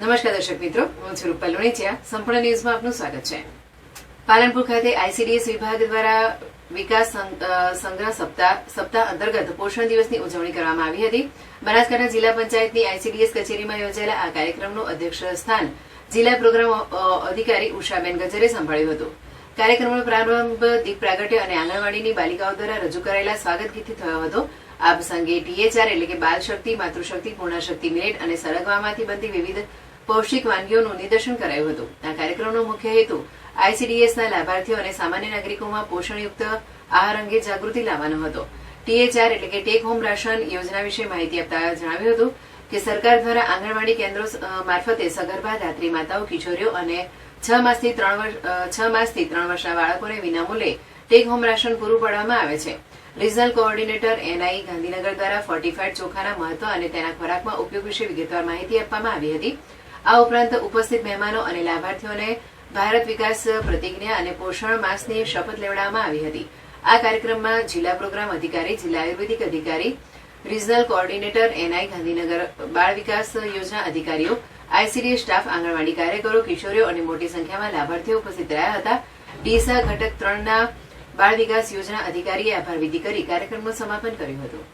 નમસ્કાર દર્શક મિત્રો, હું છું રૂપલ લુણીચિયા. સંપૂર્ણ ન્યૂઝમાં આપનું સ્વાગત છે. પાલનપુર ખાતે આઈસીડીએસ વિભાગ દ્વારા વિકાસ સંગ્રહ સપ્તાહ સપ્તાહ અંતર્ગત પોષણ દિવસની ઉજવણી કરવામાં આવી હતી. બનાસકાંઠા જિલ્લા પંચાયતની આઈસીડીએસ કચેરીમાં યોજાયેલા આ કાર્યક્રમનું અધ્યક્ષ સ્થાન જિલ્લા પ્રોગ્રામ અધિકારી ઉષાબેન ગજરે સંભાળ્યું હતું. કાર્યક્રમનો પ્રારંભ દીપ પ્રાગટ્ય અને આંગણવાડીની બાલિકાઓ દ્વારા રજૂ કરાયેલા સ્વાગત ગીતથી થયો હતો. આ પ્રસંગે ટીએચઆર એટલે કે બાલ શક્તિ માતૃશક્તિ, પૂર્ણાશક્તિ, મિલેટ અને સરગવામાંથી બનતી વિવિધ પૌષ્ટિક વાનગીઓનું નિદર્શન કરાયું હતું. આ કાર્યક્રમનો મુખ્ય હેતુ આઈસીડીએસના લાભાર્થીઓ અને સામાન્ય નાગરિકોમાં પોષણયુક્ત આહાર અંગે જાગૃતિ લાવવાનો હતો. ટીએચઆર એટલે કે ટેક હોમ રાશન યોજના વિશે માહિતી આપતા જણાવ્યું હતું કે સરકાર દ્વારા આંગણવાડી કેન્દ્રો મારફતે સગર્ભા ધાત્રી માતાઓ કિશોરીઓ અને છ માસથી ત્રણ વર્ષ છ માસથી ત્રણ વર્ષના બાળકોને વિનામૂલ્યે ટેક હોમ રાશન પૂરું પાડવામાં આવે છે. રિજનલ કોઓર્ડિનેટર એનઆઈ ગાંધીનગર દ્વારા ફોર્ટીફાઈડ ચોખાના મહત્વ અને તેના ખોરાકમાં ઉપયોગ વિશે વિગતવાર માહિતી આપવામાં આવી હતી. આ ઉપરાંત ઉપસ્થિત મહેમાનો અને લાભાર્થીઓને ભારત વિકાસ પ્રતિજ્ઞા અને પોષણ માસની શપથ લેવડાવવામાં આવી હતી. આ કાર્યક્રમમાં જિલ્લા પ્રોગ્રામ અધિકારી, જિલ્લા આયુર્વેદિક અધિકારી, રિજનલ કોઓર્ડિનેટર એનઆઈ ગાંધીનગર, બાળ વિકાસ યોજના અધિકારીઓ, આઈસીડી સ્ટાફ, આંગણવાડી કાર્યકરો, કિશોરીઓ અને મોટી સંખ્યામાં લાભાર્થીઓ ઉપસ્થિત રહ્યા હતા. ડીસા ઘટક ત્રણના બાળ વિકાસ યોજના અધિકારીએ આભાર વિધિ કરી કાર્યક્રમનું સમાપન કર્યું હતું.